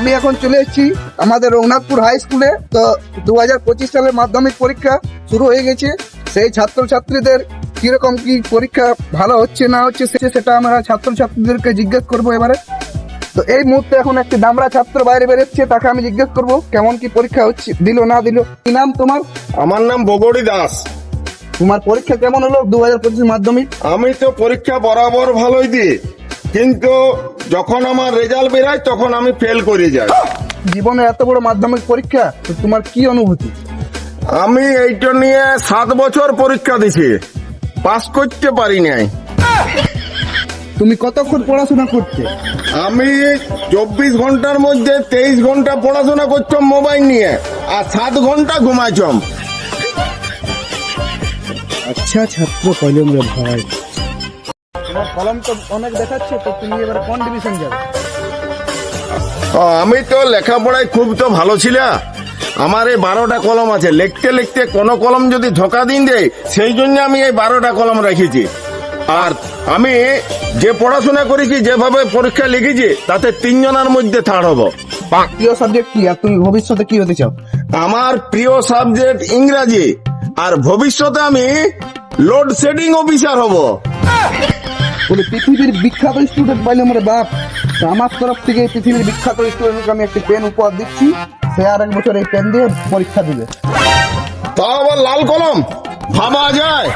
আমি এখন চলে এসেছি আমাদের রঘুনাথপুর হাই স্কুলে তো দু হাজার পঁচিশ সালের মাধ্যমিক পরীক্ষা শুরু হয়ে গেছে। সেই ছাত্রছাত্রীদের কীরকম কি পরীক্ষা ভালো হচ্ছে না হচ্ছে সেটা আমরা ছাত্রছাত্রীদেরকে জিজ্ঞেস করব এবারে। তো এই মুহূর্তে এখন একটি দামরা ছাত্র বাইরে বেরোচ্ছে তাকে আমি জিজ্ঞেস করব কেমন কি পরীক্ষা হচ্ছে দিল না দিল? কি নাম তোমার? আমার নাম বগড়ি দাস। তোমার পরীক্ষা কেমন হলো দু হাজার পঁচিশ মাধ্যমিক? আমি তো পরীক্ষা বরাবর ভালোই দিই। কিন্তু যখন আমার রেজাল্ট বেরায় তখন আমি ফেল করে যাই। জীবনে এত বড় মাধ্যমিক পরীক্ষা তো তোমার কি অনুভূতি? আমি এইটা নিয়ে সাত বছর পরীক্ষা দিছি। পাস করতে পারি নাই। তুমি কতক্ষণ পড়াশোনা করতে? আমি চব্বিশ ঘণ্টার মধ্যে তেইশ ঘণ্টা পড়াশোনা করতাম মোবাইল নিয়ে আর সাত ঘণ্টা ঘুমাইছম আচ্ছা ছাত্র কলম ভাই কলম তো অনেক দেখাচ্ছে তো তুমি এবার কোন ডিভিশন যাবে? ও, আমি তো লেখাপড়ায় খুব তো ভালো ছিল। আমার এই বারোটা কলম আছে। লিখতে লিখতে কোনো কলম যদি ধোকা দিন দেয় সেই জন্য আমি এই বারোটা কলম রেখেছি। আর আমি যে পড়াশোনা করেছি যেভাবে পরীক্ষা লিখেছি তাতে তিনজনের মধ্যে থার্ড হব। প্রিয় সাবজেক্ট কি? আর তুমি ভবিষ্যতে কি হতে চাও? আমার প্রিয় সাবজেক্ট ইংরাজি। আর ভবিষ্যতে আমি লোড শেডিং অফিসার হব। বলে, পৃথিবীর বিখ্যাত স্টুডেন্ট পাইলে আমার বাপ আমার তরফ থেকে পৃথিবীর বিখ্যাত স্টুডেন্টকে আমি একটি পেন উপহার দিচ্ছি। সে আর এক বছর এই পেন দিয়ে পরীক্ষা দিবে। তা আবার লাল কলম, ভাবা যায়।